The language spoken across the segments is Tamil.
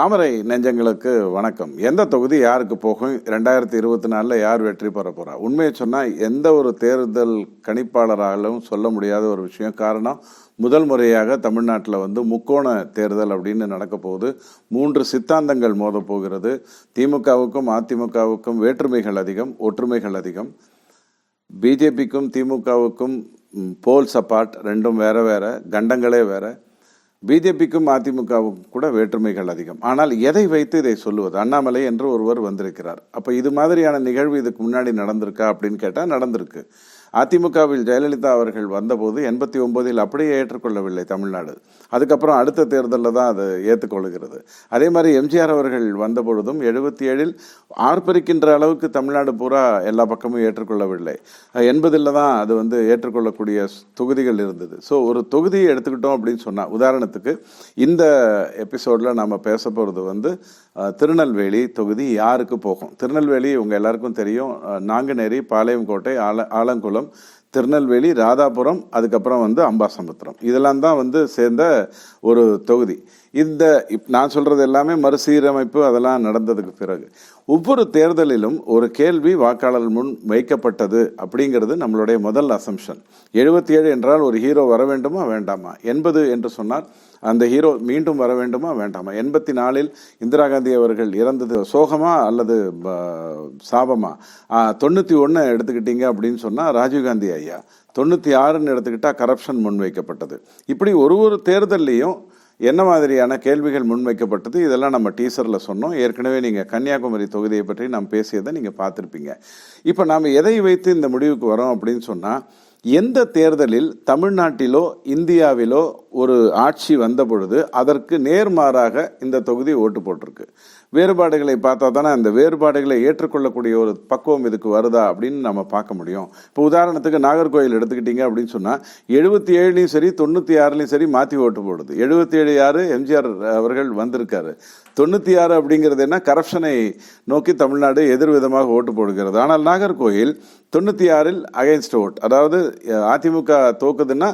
தாமரை நெஞ்சங்களுக்கு வணக்கம். எந்த தொகுதி யாருக்கு போகும்? ரெண்டாயிரத்தி இருபத்தி நாலில் யார் வெற்றி பெற போறா? உண்மையை சொன்னால் எந்த ஒரு தேர்தல் கணிப்பாளராலும் சொல்ல முடியாத ஒரு விஷயம். காரணம் முதல் முறையாக தமிழ்நாட்டில் வந்து முக்கோண தேர்தல் அப்படின்னு நடக்க போகுது. மூன்று சித்தாந்தங்கள் மோத போகிறது. திமுகவுக்கும் அதிமுகவுக்கும் வேற்றுமைகள் அதிகம் ஒற்றுமைகள் அதிகம். பிஜேபிக்கும் திமுகவுக்கும் போல் சப்பாட் ரெண்டும் வேற வேற கண்டங்களே வேற. பிஜேபிக்கும் அதிமுகவுக்கும் கூட வேற்றுமைகள் அதிகம். ஆனால் எதை வைத்து இதை சொல்லுவது? அண்ணாமலை என்று ஒருவர் வந்திருக்கிறார். அப்போ இது மாதிரியான நிகழ்வு இதுக்கு முன்னாடி நடந்திருக்கா அப்படின்னு கேட்டால் நடந்திருக்கு. அதிமுகவில் ஜெயலலிதா அவர்கள் வந்தபோது எண்பத்தி ஒன்பதில் அப்படியே ஏற்றுக்கொள்ளவில்லை தமிழ்நாடு. அதுக்கப்புறம் அடுத்த தேர்தலில் தான் அது ஏற்றுக்கொள்கிறது. அதே மாதிரி எம்ஜிஆர் அவர்கள் வந்த பொழுதும் எழுபத்தி ஏழில் ஆர்ப்பரிக்கின்ற அளவுக்கு தமிழ்நாடு பூரா எல்லா பக்கமும் ஏற்றுக்கொள்ளவில்லை. எண்பதில் தான் அது வந்து ஏற்றுக்கொள்ளக்கூடிய தொகுதிகள் இருந்தது. ஸோ ஒரு தொகுதியை எடுத்துக்கிட்டோம் அப்படின்னு சொன்னால் உதாரணத்துக்கு இந்த எபிசோடில் நாம் பேச போகிறது வந்து திருநெல்வேலி தொகுதி யாருக்கு போகும்? திருநெல்வேலி உங்கள் எல்லாருக்கும் தெரியும். நாங்குநேரி பாளையங்கோட்டை ஆல ஆலங்குளம் திருநெல்வேலி ராதாபுரம் அதுக்கப்புறம் வந்து அம்பாசமுத்திரம். இதெல்லாம் தான் வந்து சேர்ந்த ஒரு தொகுதி. இந்த இப்- நான் சொல்கிறது எல்லாமே மறுசீரமைப்பு அதெல்லாம் நடந்ததுக்கு பிறகு. ஒவ்வொரு தேர்தலிலும் ஒரு கேள்வி வாக்காளர் முன் வைக்கப்பட்டது அப்படிங்கிறது நம்மளுடைய முதல் அசம்ஷன் எழுபத்தி ஏழு என்றால் ஒரு ஹீரோ வர வேண்டுமா வேண்டாமா? எண்பது என்று சொன்னால் அந்த ஹீரோ மீண்டும் வர வேண்டுமா வேண்டாமா? எண்பத்தி நாலில் இந்திரா காந்தி அவர்கள் இறந்தது சோகமா அல்லது ப- சாபமா? தொண்ணூற்றி ஒன்று எடுத்துக்கிட்டீங்க அப்படின்னு சொன்னால் ராஜீவ்காந்தி ஐயா. தொண்ணூற்றி ஆறுன்னு எடுத்துக்கிட்டால் கரப்ஷன் முன்வைக்கப்பட்டது. இப்படி ஒரு ஒரு தேர்தல்லையும் என்ன மாதிரியான கேள்விகள் முன்வைக்கப்பட்டது? இதெல்லாம் நம்ம டீசரில் சொன்னோம். ஏற்கனவே நீங்கள் கன்னியாகுமரி தொகுதியை பற்றி நாம் பேசியதை நீங்கள் பார்த்துருப்பீங்க. இப்போ நாம் எதை வைத்து இந்த முடிவுக்கு வரோம் அப்படின்னு சொன்னால் எந்த தேர்தலில் தமிழ்நாட்டிலோ இந்தியாவிலோ ஒரு ஆட்சி வந்த பொழுது அதற்கு நேர்மாறாக இந்த தொகுதி ஓட்டு போட்டிருக்கு. வேறுபாடுகளை பார்த்தா தானே அந்த வேறுபாடுகளை ஏற்றுக்கொள்ளக்கூடிய ஒரு பக்குவம் இதுக்கு வருதா அப்படின்னு நம்ம பார்க்க முடியும். இப்போ உதாரணத்துக்கு நாகர்கோயில் எடுத்துக்கிட்டீங்க அப்படின்னு சொன்னால் எழுபத்தி ஏழுலையும் சரி தொண்ணூற்றி ஆறுலையும் சரி மாற்றி ஓட்டு போடுது. எழுபத்தி ஏழு யாரு? எம்ஜிஆர் அவர்கள் வந்திருக்காரு. தொண்ணூற்றி ஆறு அப்படிங்கிறது என்ன? கரப்ஷனை நோக்கி தமிழ்நாடு எதிர்விதமாக ஓட்டு போடுகிறது. ஆனால் நாகர்கோயில் தொண்ணூற்றி ஆறில் அகைன்ஸ்ட் ஓட் அதாவது அதிமுக தோக்குதுன்னா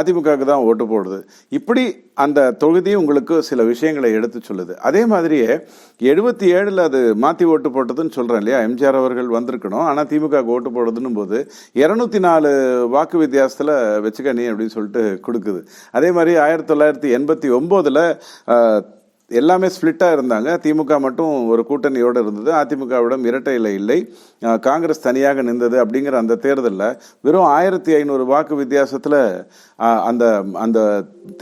அதிமுகவுக்கு தான் ஓட்டு போடுது. இப்படி அந்த தொகுதி உங்களுக்கு சில விஷயங்களை எடுத்து சொல்லுது. அதே மாதிரியே எழுபத்தி ஏழில் அது மாற்றி ஓட்டு போட்டதுன்னு சொல்கிறேன் இல்லையா? எம்ஜிஆர் அவர்கள் வந்திருக்கணும். ஆனால் திமுக ஓட்டு போடுறதுன்னும் போது இரநூத்தி நாலு வாக்கு வித்தியாசத்தில் வச்சுக்க நீ அப்படின்னு சொல்லிட்டு கொடுக்குது. அதே மாதிரி ஆயிரத்தி தொள்ளாயிரத்தி எண்பத்தி ஒம்போதில் எல்லாமே ஸ்பிளிட்டாக இருந்தாங்க. திமுக மட்டும் ஒரு கூட்டணியோடு இருந்தது. அதிமுகவிடம் இரட்டை இலை இல்லை. காங்கிரஸ் தனியாக நின்றது அப்படிங்கிற அந்த தேர்தலில் வெறும் ஆயிரத்தி ஐநூறு வாக்கு வித்தியாசத்தில் அந்த அந்த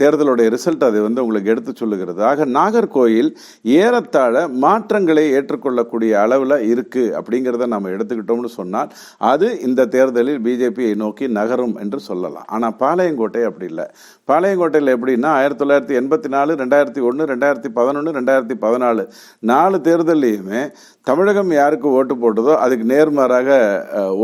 தேர்தலுடைய ரிசல்ட் அது வந்து உங்களுக்கு எடுத்து சொல்லுகிறது. ஆக நாகர்கோயில் ஏறத்தாழ மாற்றங்களை ஏற்றுக்கொள்ளக்கூடிய அளவில் இருக்கு அப்படிங்கிறத நம்ம எடுத்துக்கிட்டோம்னு சொன்னால் அது இந்த தேர்தலில் பிஜேபியை நோக்கி நகரும் என்று சொல்லலாம். ஆனால் பாளையங்கோட்டை அப்படி இல்லை. பாளையங்கோட்டையில் எப்படின்னா ஆயிரத்தி தொள்ளாயிரத்தி எண்பத்தி நாலு ரெண்டாயிரத்தி ஒன்று ரெண்டாயிரத்தி பதினொன்று ரெண்டாயிரத்தி பதினாலு நாலு தேர்தல்லையுமே தமிழகம் யாருக்கு ஓட்டு போட்டதோ அதுக்கு நேர்மாறாக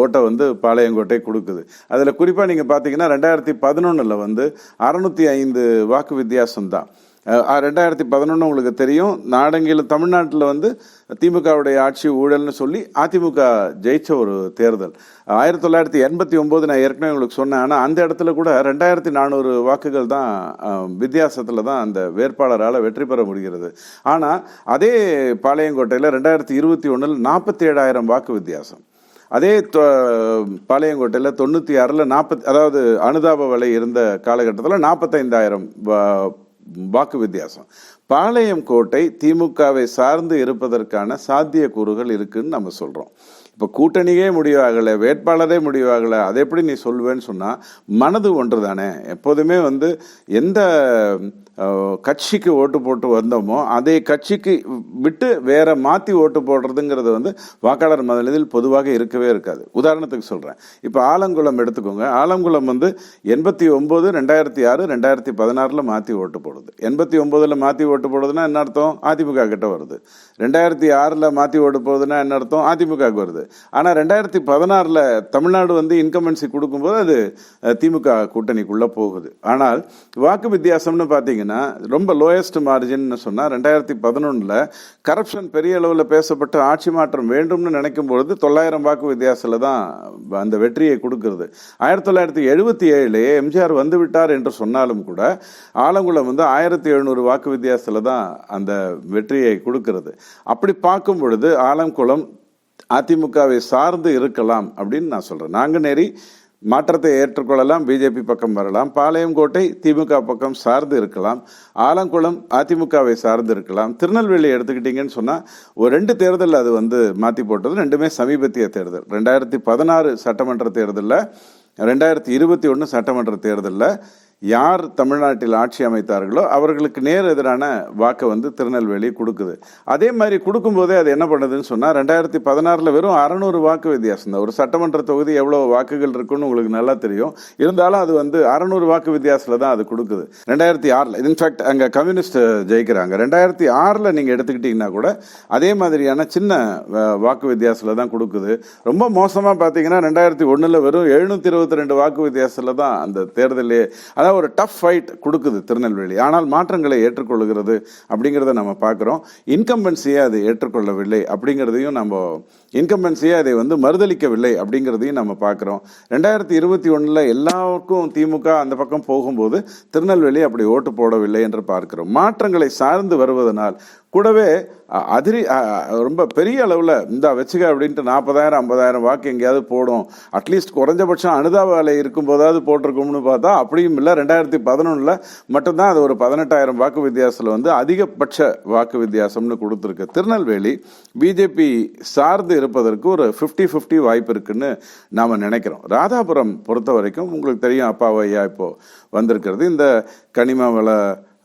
ஓட்டை வந்து பாளையங்கோட்டை கொடுக்குது. அதில் குறிப்பாக நீங்கள் பார்த்தீங்கன்னா ரெண்டாயிரத்தி பதினொன்றில் வந்து அறநூற்றி ஐந்து வாக்கு வித்தியாசம் தான் ரெண்டாயிரத்தி பதினொன்று உங்களுக்கு தெரியும். நாடங்கில தமிழ்நாட்டில் வந்து திமுகவுடைய ஆட்சி ஊழல்னு சொல்லி அதிமுக ஜெயிச்ச ஒரு தேர்தல். ஆயிரத்தி தொள்ளாயிரத்தி எண்பத்தி ஒம்பது நான் ஏற்கனவே உங்களுக்கு சொன்னேன். ஆனால் அந்த இடத்துல கூட ரெண்டாயிரத்தி நானூறு வாக்குகள் தான் வித்தியாசத்தில் தான் அந்த வேட்பாளரால் வெற்றி பெற முடிகிறது. ஆனால் அதே பாளையங்கோட்டையில் ரெண்டாயிரத்தி இருபத்தி ஒன்றில் நாற்பத்தி ஏழாயிரம் வாக்கு வித்தியாசம். அதே தொ- பாளையங்கோட்டையில் தொண்ணூற்றி ஆறில் நாற்பத்தி அதாவது அனுதாப விலை இருந்த காலகட்டத்தில் நாற்பத்தைந்தாயிரம் வாக்கு வித்தியாசம். பாளையம் கோட்டை திமுகவை சார்ந்து இருப்பதற்கான சாத்தியக்கூறுகள் இருக்குன்னு நம்ம சொல்கிறோம் இப்போ கூட்டணியே முடிவாகலை வேட்பாளரே முடிவாகலை அதை எப்படி நீ சொல்வேன்னு சொன்னால் மனது ஒன்று தானே எப்போதுமே வந்து எந்த கட்சிக்கு ஓட்டு போட்டு வந்தோமோ அதே கட்சிக்கு விட்டு வேற மாற்றி ஓட்டு போடுறதுங்கிறது வந்து வாக்காளர் மதநிலையில் பொதுவாக இருக்கவே இருக்காது. உதாரணத்துக்கு சொல்கிறேன் இப்போ ஆலங்குளம் எடுத்துக்கோங்க. ஆலங்குளம் வந்து எண்பத்தி ஒம்பது ரெண்டாயிரத்தி ஆறு ரெண்டாயிரத்தி பதினாறில் மாற்றி ஓட்டு போடுது. எண்பத்தி ஒம்போதில் மாற்றி ஓட்டு போடுதுன்னா என்ன அர்த்தம்? அதிமுக கிட்ட வருது. ரெண்டாயிரத்தி ஆறில் மாற்றி ஓட்டு போகுதுன்னா என்ன அர்த்தம்? அதிமுகவுக்கு வருது. ஆனால் ரெண்டாயிரத்தி பதினாறில் தமிழ்நாடு வந்து இன்கம்பன்சி கொடுக்கும்போது அது திமுக கூட்டணிக்குள்ளே போகுது. ஆனால் வாக்கு வித்தியாசம்னு பார்த்தீங்கன்னா ரொம்ப லோயஸ்ட் மார்ஜின்னு சொன்னால் ரெண்டாயிரத்தி பதினொன்றில் கரப்ஷன் பெரிய அளவில் பேசப்பட்டு ஆட்சி மாற்றம் வேண்டும்னு நினைக்கும் பொழுது தொள்ளாயிரம் வாக்கு வித்தியாசத்தில் தான் அந்த வெற்றியை கொடுக்கறது. ஆயிரத்தி தொள்ளாயிரத்தி எழுபத்தி ஏழுலேயே எம்ஜிஆர் வந்து விட்டார் என்று சொன்னாலும் கூட ஆலங்குளம் வந்து ஆயிரத்தி எழுநூறு வாக்கு வித்தியாசத்தில் தான் அந்த வெற்றியை கொடுக்கிறது. அப்படி பார்க்கும் பொழுது ஆலங்குளம் அதிமுகவை சார்ந்து இருக்கலாம் அப்படின்னு நான் சொல்றேன். நாங்குநேரி மாற்றத்தை ஏற்றுக்கொள்ளலாம் பிஜேபி பக்கம் வரலாம் பாளையங்கோட்டை திமுக பக்கம் சார்ந்து இருக்கலாம் ஆலங்குளம் அதிமுகவை சார்ந்து இருக்கலாம் திருநெல்வேலி எடுத்துக்கிட்டீங்கன்னு சொன்னால் ஒரு ரெண்டு தேர்தல் அது வந்து மாற்றி போட்டது ரெண்டுமே சமீபத்திய தேர்தல். ரெண்டாயிரத்தி பதினாறு சட்டமன்ற தேர்தலில் ரெண்டாயிரத்தி இருபத்தி ஒன்று சட்டமன்ற தேர்தலில் யார் தமிழ்நாட்டில் ஆட்சி அமைத்தார்களோ அவர்களுக்கு நேர் எதிரான வாக்கை வந்து திருநெல்வேலி கொடுக்குது. அதே மாதிரி கொடுக்கும்போதே அது என்ன பண்ணுதுன்னு சொன்னால் ரெண்டாயிரத்தி பதினாறில் வெறும் அறநூறு வாக்கு வித்தியாசம் தான். ஒரு சட்டமன்ற தொகுதி எவ்வளோ வாக்குகள் இருக்குன்னு உங்களுக்கு நல்லா தெரியும். இருந்தாலும் அது வந்து அறநூறு வாக்கு வித்தியாசத்தில் தான் அது கொடுக்குது. ரெண்டாயிரத்தி ஆறில் இன்ஃபேக்ட் அங்கே கம்யூனிஸ்ட் ஜெயிக்கிறாங்க. ரெண்டாயிரத்தி ஆறில் நீங்கள் எடுத்துக்கிட்டிங்கன்னா கூட அதே மாதிரியான சின்ன வாக்கு வித்தியாசத்தில் தான் கொடுக்குது. ரொம்ப மோசமாக பார்த்தீங்கன்னா ரெண்டாயிரத்தி ஒன்றில் வெறும் எழுநூற்றி இருபத்தி ரெண்டு வாக்கு வித்தியாசத்தில் தான் அந்த தேர்தலே. அதாவது ஒரு டஃப் ஃபைட் கொடுக்குது திருநெல்வேலி. ஆனால் மாற்றங்களை ஏற்றுக்கொள்கிறது அப்படிங்கிறத நம்ம பார்க்குறோம். இன்கம்பன்சியை அது ஏற்றுக்கொள்ளவில்லை அப்படிங்கிறதையும் நம்ம இன்கம்பன்சியை அதை வந்து மறுதளிக்கவில்லை அப்படிங்கிறதையும் நம்ம பார்க்குறோம். ரெண்டாயிரத்தி இருபத்தி ஒன்றில் எல்லாருக்கும் திமுக அந்த பக்கம் போகும்போது திருநெல்வேலி அப்படி ஓட்டு போடவில்லை என்று பார்க்கிறோம். மாற்றங்களை சார்ந்து வருவதனால் கூடவே அதிரி ரொம்ப பெரிய அளவில் இந்த வச்சுக்க அப்படின்ட்டு நாற்பதாயிரம் ஐம்பதாயிரம் வாக்கு எங்கேயாவது போடும். அட்லீஸ்ட் குறைஞ்சபட்சம் அனுதாபாலை இருக்கும்போதாவது போட்டிருக்கோம்னு பார்த்தா அப்படியும் இல்லை. ரெண்டாயிரத்தி பதினொன்றில் மட்டும்தான் அது ஒரு பதினெட்டாயிரம் வாக்கு வித்தியாசத்தில் வந்து அதிகபட்ச வாக்கு வித்தியாசம்னு கொடுத்துருக்கு. திருநெல்வேலி பிஜேபி சார்ந்து இருப்பதற்கு ஒரு ஃபிஃப்டி ஃபிஃப்டி வாய்ப்பு இருக்குன்னு நாம் நினைக்கிறோம். ராதாபுரம் பொறுத்த வரைக்கும் உங்களுக்கு தெரியும் அப்பாவையா இப்போது வந்திருக்கிறது. இந்த கனிம வள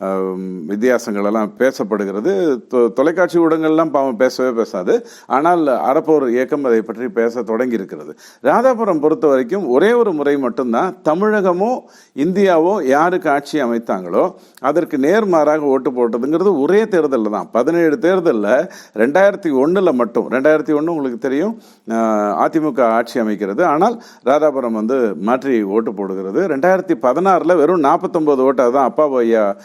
வித்தியாசங்களெல்லாம் வித்தியாசங்கள் எல்லாம் பேசப்படுகிறது. தொ- தொலைக்காட்சி ஊடகங்கள்லாம் பாவம் பேசவே பேசாது. ஆனால் அறப்போர் இயக்கம் அதை பற்றி பேச தொடங்கி இருக்கிறது ராதாபுரம் பொறுத்த வரைக்கும் ஒரே ஒரு முறை மட்டும்தான் தமிழகமோ இந்தியாவோ யாருக்கு ஆட்சி அமைத்தாங்களோ அதற்கு நேர்மாறாக ஓட்டு போட்டதுங்கிறது ஒரே தேர்தலில் தான். பதினேழு தேர்தலில் ரெண்டாயிரத்தி ஒன்றில் மட்டும் ரெண்டாயிரத்தி ஒன்று உங்களுக்கு தெரியும் அதிமுக ஆட்சி அமைக்கிறது. ஆனால் ராதாபுரம் வந்து மாற்றி ஓட்டு போடுகிறது. ரெண்டாயிரத்தி பதினாறில் வெறும் நாற்பத்தொம்பது ஓட்டு அதுதான் அப்பா ஐயா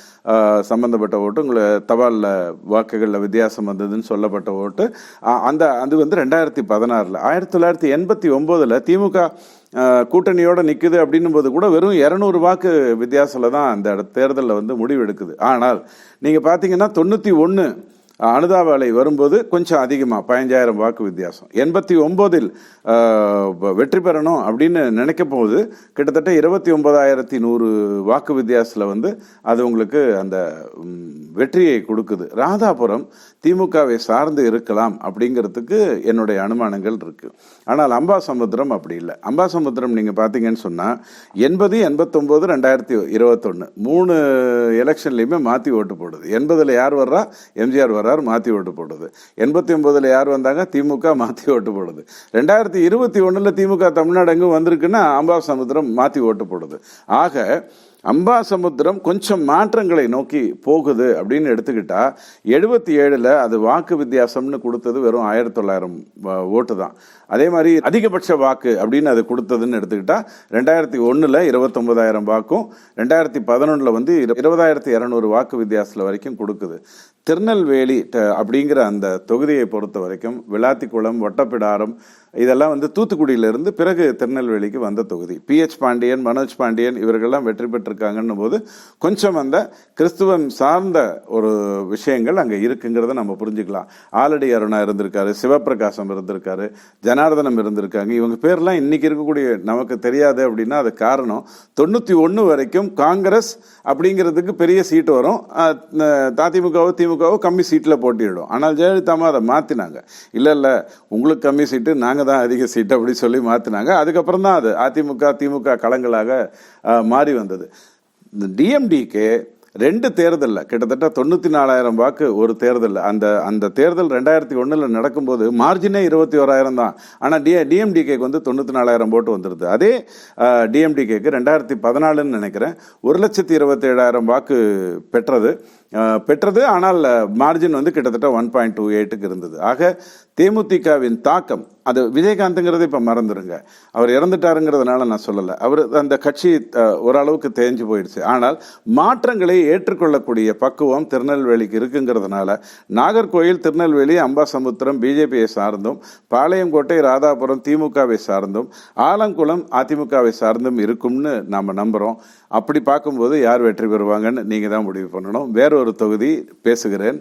சம்மந்தப்பட்ட சம்பந்தப்பட்ட ஓட்டு உங்களை தபாலில் வாக்குகளில் வித்தியாசம் வந்ததுன்னு சொல்லப்பட்ட ஓட்டு. அந்த அது வந்து ரெண்டாயிரத்தி பதினாறில். ஆயிரத்தி தொள்ளாயிரத்தி எண்பத்தி ஒம்போதில் திமுக கூட்டணியோடு கூட்டணியோட அப்படின்னும் போது கூட வெறும் இரநூறு வாக்கு வித்தியாசத்தில் தான் அந்த தேர்தலில் வந்து முடிவெடுக்குது. ஆனால் நீங்கள் பார்த்தீங்கன்னா தொண்ணூற்றி ஒன்று அனுதாபாலை வரும்போது கொஞ்சம் அதிகமாக பதினஞ்சாயிரம் வாக்கு வித்தியாசம். எண்பத்தி ஒம்போதில் வெற்றி பெறணும் அப்படின்னு நினைக்க போது கிட்டத்தட்ட இருபத்தி ஒன்பதாயிரத்தி நூறு வாக்கு வித்தியாசத்தில் வந்து அது உங்களுக்கு அந்த வெற்றியை கொடுக்குது. ராதாபுரம் திமுகவை சார்ந்து இருக்கலாம் அப்படிங்கிறதுக்கு என்னுடைய அனுமானங்கள் இருக்குது ஆனால் அம்பாசமுத்திரம் அப்படி இல்லை. அம்பாசமுத்திரம் நீங்கள் பார்த்தீங்கன்னு சொன்னால் எண்பது எண்பத்தொம்போது ரெண்டாயிரத்தி இருபத்தொன்று மூணு எலெக்ஷன்லையுமே மாற்றி ஓட்டு போடுது. எண்பதில் யார் வர்றா? எம்ஜிஆர் வர்றார் மாற்றி ஓட்டு போடுது. எண்பத்தி ஒன்பதில் யார் வந்தாங்க? திமுக மாற்றி ஓட்டு போடுது. ரெண்டாயிரத்தி இருபத்தி ஒன்றில் திமுக தமிழ்நாடு எங்கும் வந்திருக்குன்னா அம்பாசமுத்திரம் மாற்றி ஓட்டு போடுது. ஆக அம்பாசமுத்திரம் கொஞ்சம் மாற்றங்களை நோக்கி போகுது அப்படின்னு எடுத்துக்கிட்டா எழுபத்தி ஏழில் அது வாக்கு வித்தியாசம்னு கொடுத்தது வெறும் ஆயிரத்தி தொள்ளாயிரம் ஓட்டு தான். அதே மாதிரி அதிகபட்ச வாக்கு அப்படின்னு அது கொடுத்ததுன்னு எடுத்துக்கிட்டா ரெண்டாயிரத்தி ஒன்றில் இருபத்தொன்பதாயிரம் வாக்கும் ரெண்டாயிரத்தி பதினொன்றில் வந்து இரு- இருபதாயிரத்தி இரநூறு வாக்கு வித்தியாசத்தில் வரைக்கும் கொடுக்குது. திருநெல்வேலி அப்படிங்கிற அந்த தொகுதியை பொறுத்த வரைக்கும் விளாத்திக்குளம் ஒட்டப்பிடாரம் இதெல்லாம் வந்து தூத்துக்குடியிலிருந்து பிறகு திருநெல்வேலிக்கு வந்த தொகுதி. பிஹெச் பாண்டியன் மனோஜ் பாண்டியன் இவர்கள்லாம் வெற்றி பெற்றிருக்காங்கன்னும் போது கொஞ்சம் அந்த கிறிஸ்துவம் சார்ந்த ஒரு விஷயங்கள் அங்கே இருக்குங்கிறத நம்ம புரிஞ்சுக்கலாம். ஆலடி அருணா இருந்திருக்காரு சிவபிரகாசம் இருந்திருக்காரு ஜனார்தனம் இருந்திருக்காங்க. இவங்க பேர்லாம் இன்னைக்கு இருக்கக்கூடிய நமக்கு தெரியாது அப்படின்னா அது காரணம். தொண்ணூற்றி ஒன்று வரைக்கும் காங்கிரஸ் அப்படிங்கிறதுக்கு பெரிய சீட்டு வரும். அஹ், அதிமுகவோ திமுகவோ கம்மி சீட்டில் போட்டியிடும். ஆனால் ஜெயலலிதா அதை மாற்றினாங்க இல்லை இல்லை உங்களுக்கு கம்மி சீட்டு நாங்கள் தான் அதிக சீட் அப்படி சொல்லி மாற்றினாங்க அதுக்கப்புறம் தான் அது அதிமுக திமுக களங்களாக மாறி வந்தது. இந்த டிஎம்டிக்கு ரெண்டு தேர்தலில் கிட்டத்தட்ட தொண்ணூற்றி நாலாயிரம் வாக்கு ஒரு தேர்தல் அந்த அந்த தேர்தல் ரெண்டாயிரத்தி ஒன்றில் நடக்கும்போது மார்ஜினே இருபத்தி ஓராயிரம் தான். ஆனால் டி டிஎம்டிகேக்கு வந்து தொண்ணூற்றி நாலாயிரம் போட்டு வந்துடுது அதே டிஎம்டிகேக்கு ரெண்டாயிரத்தி பதினாலுன்னு நினைக்கிறேன் ஒரு லட்சத்தி இருபத்தேழாயிரம் வாக்கு பெற்றது. பெற்றது ஆனால் மார்ஜின் வந்து கிட்டத்தட்ட ஒன் பாயிண்ட் டூ எயிட்டுக்கு இருந்தது. ஆக தேமுதிகவின் தாக்கம் அது விஜயகாந்த்ங்கிறத இப்போ மறந்துடுங்க அவர் இறந்துட்டாருங்கிறதுனால நான் சொல்லலை. அவர் அந்த கட்சி ஓரளவுக்கு தேஞ்சு போயிடுச்சு. ஆனால் மாற்றங்களை ஏற்றுக்கொள்ளக்கூடிய பக்குவம் திருநெல்வேலிக்கு இருக்குங்கிறதுனால நாகர்கோயில் திருநெல்வேலி அம்பாசமுத்திரம் பிஜேபியை சார்ந்தும் பாளையங்கோட்டை ராதாபுரம் திமுகவை சார்ந்தும் ஆலங்குளம் அதிமுகவை சார்ந்தும் இருக்கும்னு நாம் நம்புகிறோம் அப்படி பார்க்கும்போது யார் வெற்றி பெறுவாங்கன்னு நீங்கள் தான் முடிவு பண்ணணும். வேறொரு தொகுதி பேசுகிறேன்.